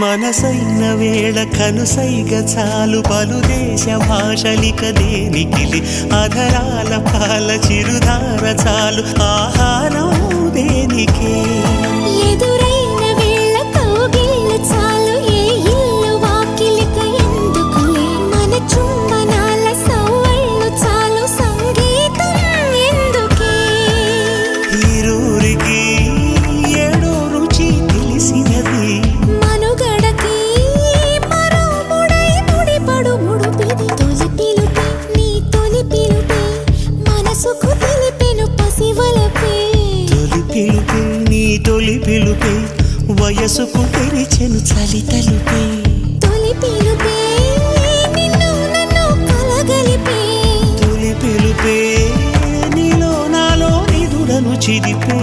మనసైన వేళ కనుసైగ చాలు పలు దేశ భాషలిక దేనికిలి అధరాల పాల చిరుధార చాలు. ఆహ వయసుకు తెరిచెను చలి తలిపే. తొలి తొలి పిలుపే నీలో నాలో నిదుడను చిదిపే.